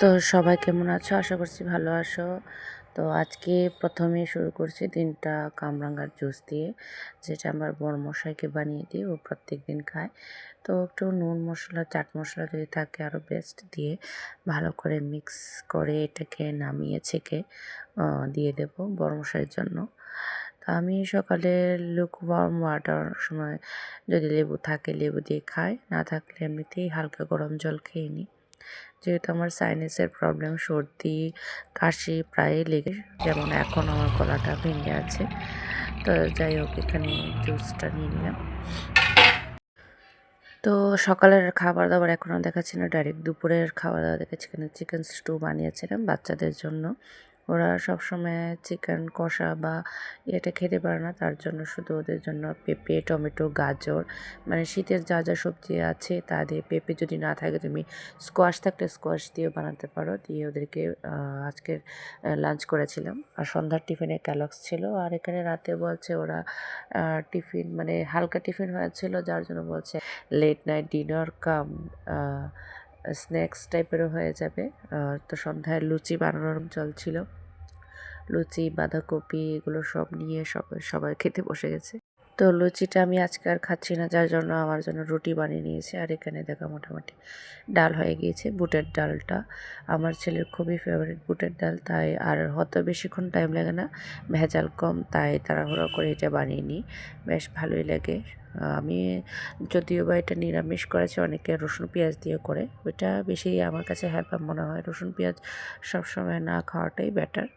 তো সবাই কেমন আছো? আশা করছি ভালো আছো। তো আজকে প্রথমে শুরু করছি দিনটা কামরাঙ্গার জুস দিয়ে, যেটা আমার বড় মশাইকে বানিয়ে দিই, ও প্রত্যেক দিন খায়। তো একটু নুন মশলা, চাট মশলা যদি থাকে আরও বেস্ট দিয়ে ভালো করে মিক্স করে এটাকে নামিয়ে ছেঁকে দিয়ে দেব বড় মশাইয়ের জন্য। তো আমি সকালে লুক ওয়ার্ম ওয়াটার সময় যদি লেবু থাকে, লেবু দিয়ে খাই, না থাকলে এমনিতেই হালকা গরম জল খেয়ে নিই। যেহেতু আমার সাইনাসের প্রবলেম সর্দি, কাশি প্রায় লেগে যেমন এখন আমার গলাটা ভেঙে আছে। তো যাই হোক, এখানে জুসটা নিয়ে নিলাম। তো সকালের খাবার দাবার এখনও দেখাচ্ছি না ডাইরেক্ট দুপুরের খাবার দাবার দেখাচ্ছি। এখানে চিকেন স্টু বানিয়েছিলাম বাচ্চাদের জন্য। ওরা সবসময় চিকেন কষা বা এটা খেতে পারে না। তার জন্য শুধু ওদের জন্য পেঁপে, টমেটো, গাজর মানে শীতের যা যা সবজি আছে তা দিয়ে পেঁপে যদি না থাকে তুমি স্কোয়াশ থাকলে স্কোয়াশ দিয়েও বানাতে পারো। দিয়ে ওদেরকে আজকের লাঞ্চ করেছিলাম। আর সন্ধ্যার টিফিনে ক্যালক্স ছিল। আর এখানে রাতে বলছে ওরা টিফিন মানে হালকা টিফিন হয়েছিল যার জন্য বলছে late night dinner cum snacks টাইপেরও হয়ে যাবে। তো সন্ধ্যায় লুচি বানানোর চলছিল। লুচি, বাঁধাকপি এগুলো সব নিয়ে সব, সবাই খেতে বসে গেছে। তো লুচিটা আমি আজকে আর খাচ্ছি না, যার জন্য আমার জন্য রুটি বানিয়ে নিয়েছে। আর এখানে দেখা মোটামুটি ডাল হয়ে গিয়েছে, বুটের ডালটা। আমার ছেলের খুবই ফেভারিট বুটের ডাল, তাই আর হয়তো বেশিক্ষণ টাইম লাগে না। ভেজাল কম, তাই তাড়াহুড়ো করে এটা বানিয়ে নিই। বেশ ভালোই লাগে। আমি যদিও বা এটা নিরামিষ করেছে, অনেকে রসুন পেঁয়াজ দিয়ে করে। ওইটা বেশি আমার কাছে হ্যাপা মনে হয়। রসুন পেঁয়াজ সবসময় না খাওয়াটাই বেটার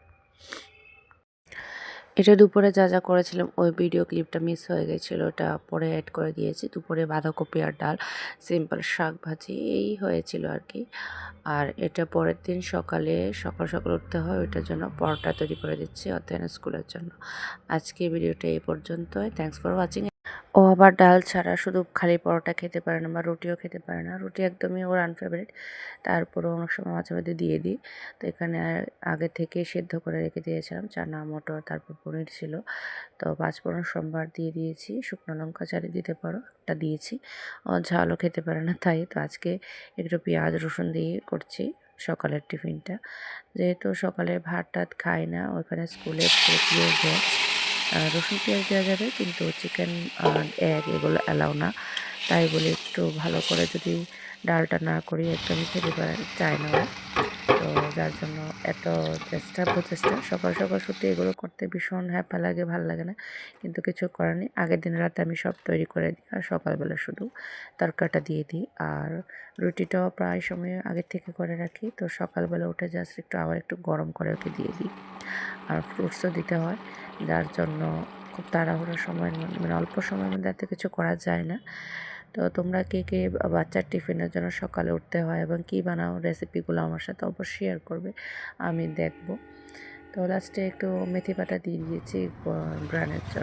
এটা দুপুরে যা যা করেছিলাম, ওই ভিডিও ক্লিপটা মিস হয়ে গেছিল। ওটা পরে অ্যাড করে দিয়েছি। দুপুরে বাঁধাকপি আর ডাল সিম্পল শাক ভাজি এই হয়েছিল আর কি আর এটা পরের দিন সকালে সকাল সকাল উঠতে হয়, ওইটার জন্য পরোটা তৈরি করে দিচ্ছি অধ্যয়ন স্কুলের জন্য। আজকে ভিডিওটা এই পর্যন্তই। থ্যাংকস ফর ওয়াচিং ও আবার ডাল ছাড়া শুধু খালি পরোটা খেতে পারে না বা রুটিও খেতে পারে না। রুটি একদমই ওর আনফেভারিট তারপরেও অনেক সময় মাঝে মাঝে দিয়ে দিই। তো এখানে আগে থেকে সেদ্ধ করে রেখে দিয়েছিলাম। চানা, মটর, তারপর পনির ছিল। তো পাঁচফোড়ন সোমবার দিয়ে দিয়েছি। শুকনো লঙ্কা চারি দিতে পারো, একটা দিয়েছি। ঝালও খেতে পারে না তাই। তো আজকে একটু পেঁয়াজ, রসুন দিয়ে করছি সকালের টিফিনটা। যেহেতু সকালে ভাত টাত খাই না ওখানে স্কুলে রসুন, পেঁয়াজ দেওয়া যাবে, কিন্তু চিকেন এগ এগুলো অ্যালাউ না। তাই বলে একটু ভালো করে যদি ডালটা না করি একদমই খেতে পারে, চায় না। তো যার জন্য এত চেষ্টা, প্রচেষ্টা, সকাল সকাল সত্যি এগুলো করতে ভীষণ হ্যাপা লাগে, ভালো লাগে না। কিন্তু কিছু করার নেই। আগের দিন রাতে আমি সব তৈরি করে দিই আর সকালবেলা শুধু তরকাটা দিয়ে দিই। আর রুটিটাও প্রায় সময় আগের থেকে করে রাখি। তো সকালবেলা উঠে জাস্ট একটু আবার একটু গরম করে ওকে দিয়ে দিই। আর ফ্রুটসও দিতে হয়। যার জন্য খুব তাড়াহুড়ো সময়ের মানে অল্প সময়ের মধ্যে এত কিছু করা যায় না। তো তোমরা কে কে বাচ্চার টিফিনের জন্য সকালে উঠতে হয় এবং কী বানাও রেসিপিগুলো আমার সাথে অবশ্যই শেয়ার করবে, আমি দেখব। তো লাস্টে একটু মেথি পাতা দিয়ে দিয়েছি গ্রানের জন্য।